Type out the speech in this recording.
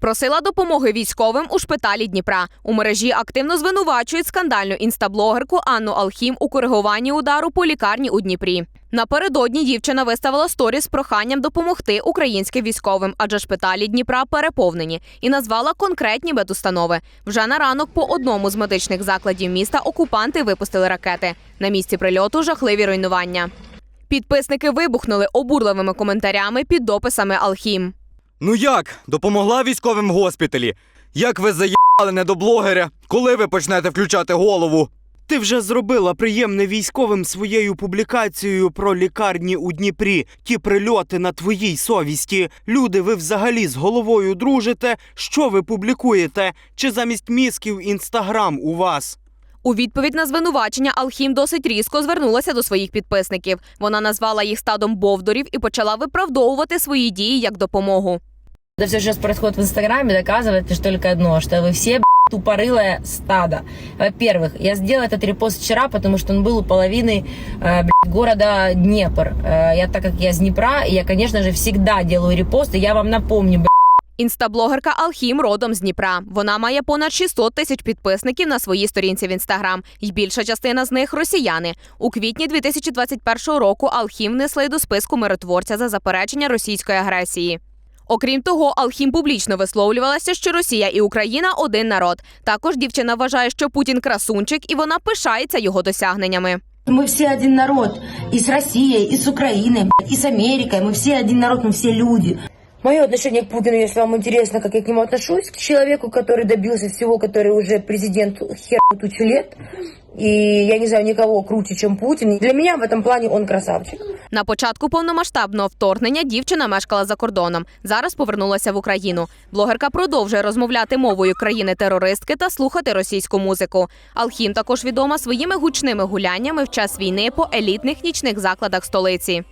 Просила допомоги військовим у шпиталі Дніпра. У мережі активно звинувачують скандальну інстаблогерку Анну Алхім у коригуванні удару по лікарні у Дніпрі. Напередодні дівчина виставила сторіс з проханням допомогти українським військовим, адже шпиталі Дніпра переповнені, і назвала конкретні медустанови. Вже на ранок по одному з медичних закладів міста окупанти випустили ракети. На місці прильоту жахливі руйнування. Підписники вибухнули обурливими коментарями під дописами Алхім. Ну як? Допомогла військовим в госпіталі? Як ви заїбали недоблогеря? Коли ви почнете включати голову? Ти вже зробила приємне військовим своєю публікацією про лікарні у Дніпрі. Ті прильоти на твоїй совісті. Люди, ви взагалі з головою дружите. Що ви публікуєте? Чи замість мізків інстаграм у вас? У відповідь на звинувачення Алхім досить різко звернулася до своїх підписників. Вона назвала їх стадом бовдурів і почала виправдовувати свої дії як допомогу. Это все сейчас происходит в Инстаграме, доказывает лишь только одно, что вы все б***ь, тупорылое стадо. Во-первых, я сделала этот репост вчера, потому что он был у половины э, б***ь, города Днепр. Э, я, так как я с Днепра, и я, конечно же, всегда делаю репосты. Я вам напомню, б***ь, Інстаблогерка Алхім родом з Дніпра. Вона має понад 600 тисяч підписників на своїй сторінці в інстаграм, і більша частина з них росіяни. У квітні 2021 року Алхім внесли до списку миротворця за заперечення російської агресії. Окрім того, Алхім публічно висловлювалася, що Росія і Україна один народ. Також дівчина вважає, що Путін красунчик, і вона пишається його досягненнями. Мы все один народ. И с Россией, и с Украиной, блядь, и с Америкой. Мы все один народ, мы все люди. Мое отношение к Путину, если вам интересно, как я к нему отношусь, к человеку, который добился всего, который уже президент хер тучу лет. И я не знаю никого круче, чем Путин. Для меня в этом плане он красавчик. На початку повномасштабного вторгнення дівчина мешкала за кордоном. Зараз повернулася в Україну. Блогерка продовжує розмовляти мовою країни-терористки та слухати російську музику. Алхім також відома своїми гучними гуляннями в час війни по елітних нічних закладах столиці.